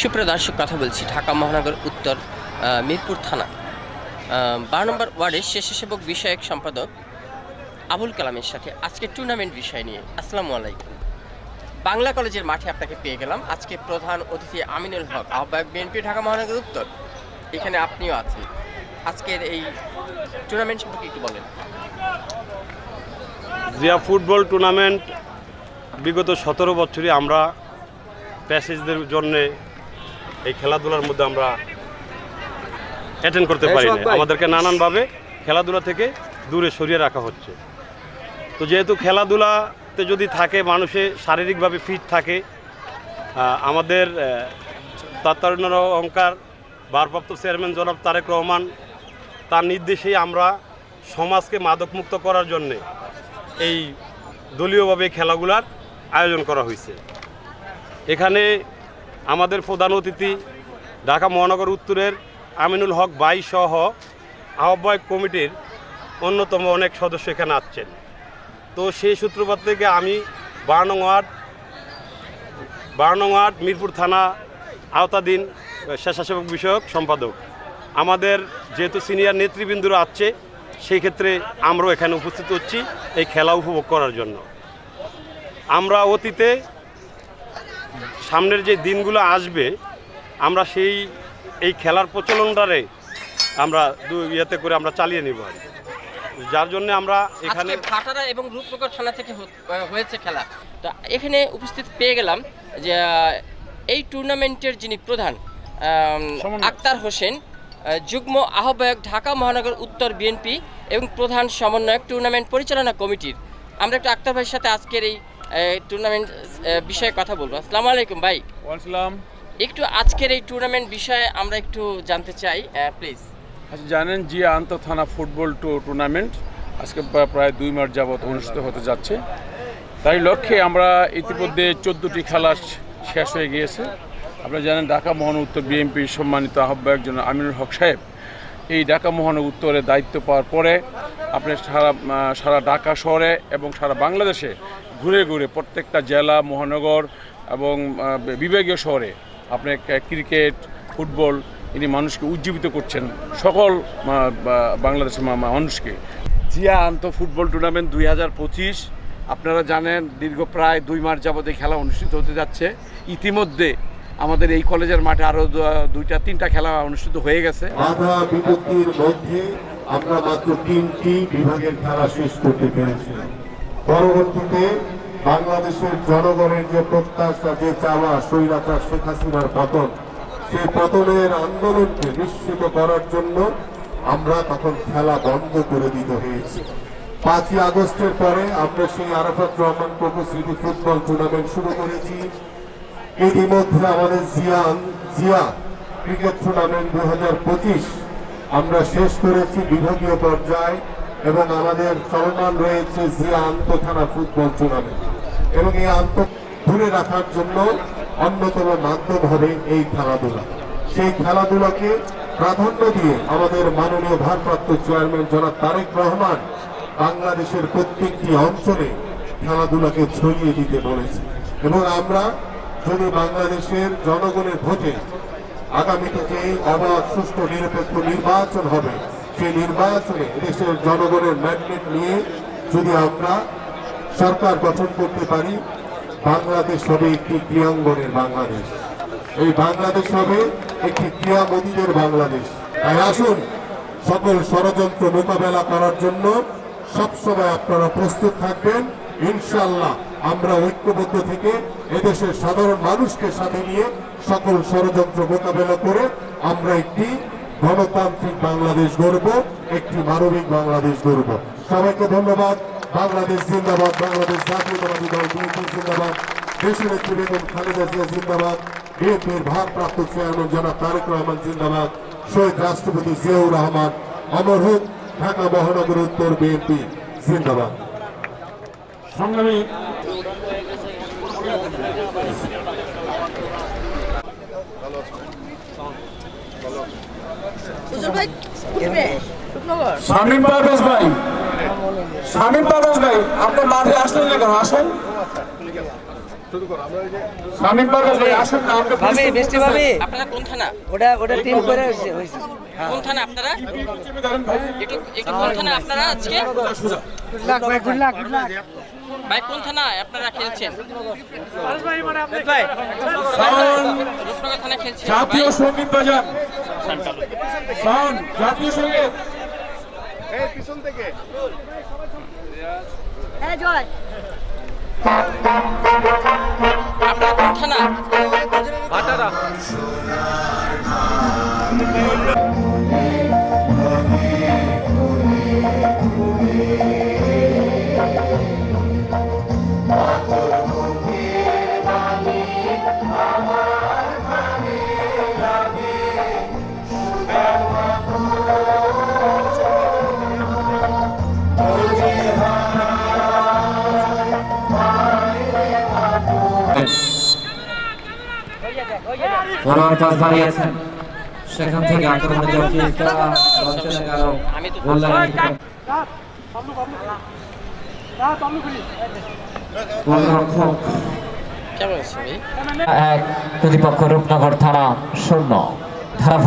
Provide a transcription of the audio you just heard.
সুপ্রিয় দর্শক, কথা বলছি ঢাকা মহানগর উত্তর মিরপুর থানা। বারো নম্বর ওয়ার্ডের স্বেচ্ছাসেবক বিষয়ক সম্পাদক আবুল কালামের সাথে আজকে টুর্নামেন্ট বিষয় নিয়ে। আসসালামু আলাইকুম। বাংলা কলেজের মাঠে আপনাকে পেয়ে গেলাম আজকে প্রধান অতিথি আমিনুল হক, আহ্বায়ক বিএনপি ঢাকা মহানগর উত্তর। এখানে আপনিও আছেন। আজকের এই টুর্নামেন্ট সম্পর্কে একটু বলেন। জিয়া ফুটবল টুর্নামেন্ট বিগত সতেরো বছরই আমরা প্যাসেজদের জন্যে এই খেলাধুলার মধ্যে আমরা অ্যাটেন্ড করতে পারি না। আমাদেরকে নানানভাবে খেলাধুলা থেকে দূরে সরিয়ে রাখা হচ্ছে। তো যেহেতু খেলাধুলাতে যদি থাকে মানুষে শারীরিকভাবে ফিট থাকে আমাদের তাত্তারণ্য অহংকার ভারপ্রাপ্ত চেয়ারম্যান জনাব তারেক রহমান তার নির্দেশেই আমরা সমাজকে মাদকমুক্ত করার জন্যে এই দলীয়ভাবে খেলাগুলার আয়োজন করা হয়েছে। এখানে আমাদের প্রধান অতিথি ঢাকা মহানগর উত্তরের আমিনুল হক বাই সহ আহ্বায়ক কমিটির অন্যতম অনেক সদস্য এখানে আসছেন। তো সেই সূত্রপাত থেকে আমি বারনং ওয়ার্ড বারনং ওয়ার্ড মিরপুর থানা আওতাধীন স্বেচ্ছাসেবক বিষয়ক সম্পাদক। আমাদের যেহেতু সিনিয়র নেতৃবৃন্দরা আসছে, সেই ক্ষেত্রে আমরাও এখানে উপস্থিত হচ্ছি এই খেলা উপভোগ করার জন্য। আমরা অতীতে সামনের যে দিনগুলো আসবে আমরা সেই এই খেলার প্রচলনটারে আমরা দু ইয়েতে করে আমরা চালিয়ে নিব আর যার জন্য আমরা এখানে আজকে ভাটারা এবং রূপনগর থানা থেকে হ- হয়েছে খেলা। তো এখানে উপস্থিত পেয়ে গেলাম যে এই টুর্নামেন্টের যিনি প্রধান আক্তার হোসেন যুগ্ম আহ্বায়ক ঢাকা মহানগর উত্তর বিএনপি এবং প্রধান সমন্বয়ক টুর্নামেন্ট পরিচালনা কমিটির। আমরা একটু আক্তার ভাইয়ের সাথে আজকের এই টুর্নামেন্ট বিষয়ে কথা বলব। আসসালামু আলাইকুম ভাই। ওয়ালাইকুম একটু আজকের এই টুর্নামেন্ট বিষয়ে আমরা একটু জানতে চাই প্লিজ আচ্ছা জানেন জিয়া আন্ত থানা ফুটবল টু টুর্নামেন্ট আজকে প্রায় দুই মাস যাবত অনুষ্ঠিত হতে যাচ্ছে। তাই লক্ষ্যে আমরা ইতিমধ্যে চোদ্দোটি খেলা শেষ হয়ে গিয়েছে। আপনারা জানেন ঢাকা মহানগর উত্তর বিএনপির সম্মানিত আহ্বায়ক জন আমিনুল হক সাহেব। এই ঢাকা মহানগর উত্তরে দায়িত্ব পাওয়ার পরে আপনি সারা সারা ঢাকা শহরে এবং সারা বাংলাদেশে ঘুরে ঘুরে প্রত্যেকটা জেলা, মহানগর এবং বিভাগীয় শহরে আপনি ক্রিকেট, ফুটবল ইনি মানুষকে উজ্জীবিত করছেন সকল বাংলাদেশের মানুষকে। জিয়া আন্ত ফুটবল টুর্নামেন্ট দুই হাজার পঁচিশ, আপনারা জানেন দীর্ঘ প্রায় দুই মাস যাবত খেলা অনুষ্ঠিত হতে যাচ্ছে। ইতিমধ্যে আমাদের এই কলেজের মাঠে আরও দুইটা, তিনটা খেলা অনুষ্ঠিত হয়ে গেছে। আমরা মাত্র তিনটি বিভাগের খেলা শেষ করতে পেরেছি। পরবর্তীতে বাংলাদেশের জনগণের যে প্রত্যাশা, যে চাওয়া, স্বৈরাচার শেখ হাসিনার পতন, সেই পতনের আন্দোলনকে নিশ্চিত করার জন্য আমরা তখন খেলা বন্ধ করে দিতে হয়েছে। পাঁচই আগস্টের পরে আমরা সেই আরাফাত রহমান প্রভু স্মৃতি ফুটবল টুর্নামেন্ট শুরু করেছি। ইতিমধ্যে আমাদের জিয়ান, জিয়া ক্রিকেট টুর্নামেন্ট দু হাজার পঁচিশ আমরা শেষ করেছি বিভাগীয় পর্যায়ে। এবং আমাদের চলমান রয়েছে জিয়া আন্তঃথানা ফুটবল টুর্নামেন্ট এবং এই আন্ত ধরে রাখার জন্য অন্যতম মাধ্যম হবে এই খেলাধুলা। সেই খেলাধুলাকে প্রাধান্য দিয়ে আমাদের মাননীয় ভারপ্রাপ্ত চেয়ারম্যান জনাব তারেক রহমান বাংলাদেশের প্রত্যেকটি অঞ্চলে খেলাধুলাকে ছড়িয়ে দিতে বলেছে। এবং আমরা যদি বাংলাদেশের জনগণের ভোটে আগামীতে যে অবাধ, সুষ্ঠু, নিরপেক্ষ নির্বাচন হবে সেই নির্বাচনে দেশের জনগণের ম্যান্ডেট নিয়ে যদি আমরা সরকার গঠন করতে পারি, বাংলাদেশ হবে একটি ক্রিয়াঙ্গনের বাংলাদেশ। এই বাংলাদেশ হবে একটি ক্রিয়া ক্রিয়ামতীদের বাংলাদেশ। তাই আসুন সকল ষড়যন্ত্র মোকাবেলা করার জন্য সবসময় আপনারা প্রস্তুত থাকবেন। ইনশাল্লাহ আমরা ঐক্যবদ্ধ থেকে এদেশের সাধারণ মানুষকে সাথে নিয়ে সকল ষড়যন্ত্র মোকাবেলা করে আমরা একটি গণতান্ত্রিক বাংলাদেশ গড়ব, একটি মানবিক বাংলাদেশ গড়ব। সবাইকে ধন্যবাদ। বাংলাদেশ জিন্দাবাদ, বাংলাদেশ জাতীয়তাবাদী দল, বিএনপি জিন্দাবাদ। দেশের নেত্রী বেগম খালেদা জিয়া জিন্দাবাদ। বিএনপির ভারপ্রাপ্ত চেয়ারম্যান জনাব তারেক রহমান জিন্দাবাদ। শহীদ রাষ্ট্রপতি জিয়াউর রহমান, অমর হোক, ঢাকা মহানগর উত্তর বিএনপি, জিন্দাবাদ। সংগ্রামী হুজুর ভাই উঠবে রূপনগর শামীম পারভেজ ভাই। শামীম পারভেজ ভাই আপনি মাঠে আসলেন না কেন? আসেন। শামীম পারভেজ ভাই আসুন না আপনি ভাবি বৃষ্টি ভাবি। আপনারা কোন থানা? ওটা ওটা টিম করে হয়েছে হয়েছে। কোন থানা আপনারা? একটু একটু কোন থানা আপনারা আজকে? ভাই কোন থানা আপনারা খেলছেন? রূপনগর থানা খেলছেন। জাতীয় সংগীত বাজান সাউন্ড জাতীয় সংগীত। হ্যাঁ জয়। আপনারা ওনার পাশ আছে সেখান থেকে আক্রমণে জড়িয়ে একটা লঞ্চনে গেল গোললাইন এক প্রতিপক্ষ রূপনগর থানা শূন্য। ধারা